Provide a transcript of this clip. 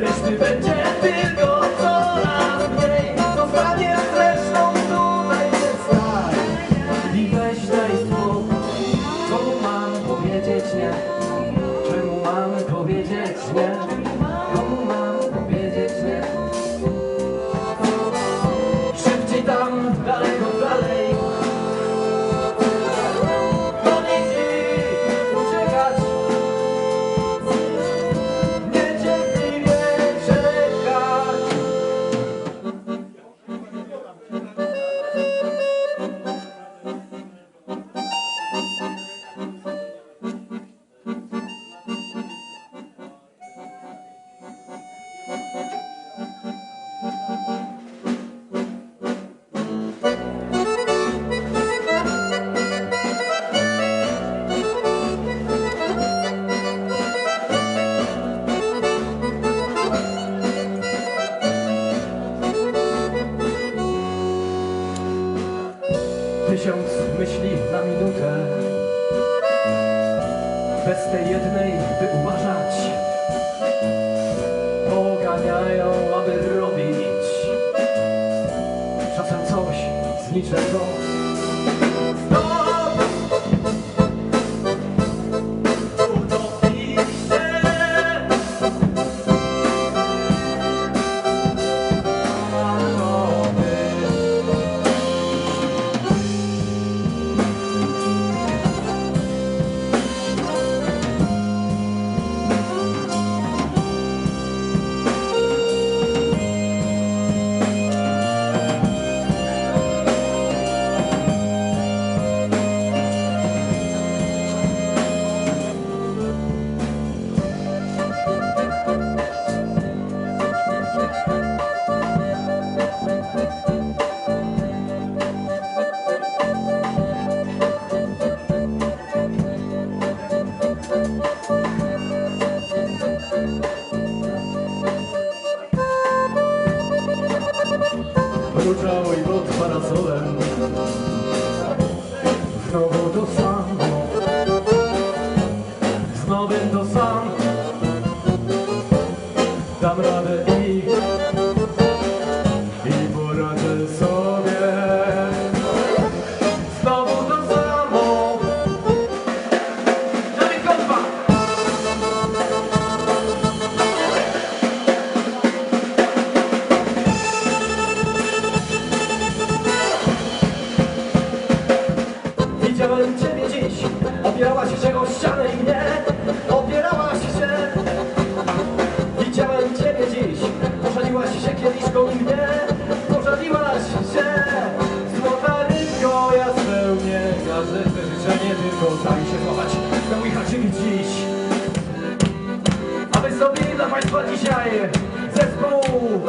reszty będzie tylko coraz mniej Zostanie zresztą tutaj jest tak I weź daj spokój Komu mam powiedzieć nie? Czemu mam powiedzieć nie? Myśli na minutę. Bez tej jednej, by uważać Poganiają, aby robić Czasem coś z niczego Mruczał i pod parasolem. Znowu to samo o ścianę i mnie, opierałaś się. Widziałem Ciebie dziś, pożaliłaś się kieliszką i mnie, pożaliłaś się. Złota rybko, ja spełnię każde życzenie, tylko daj się kochać na mój haczyk dziś. A wy sobie dla Państwa dzisiaj zespół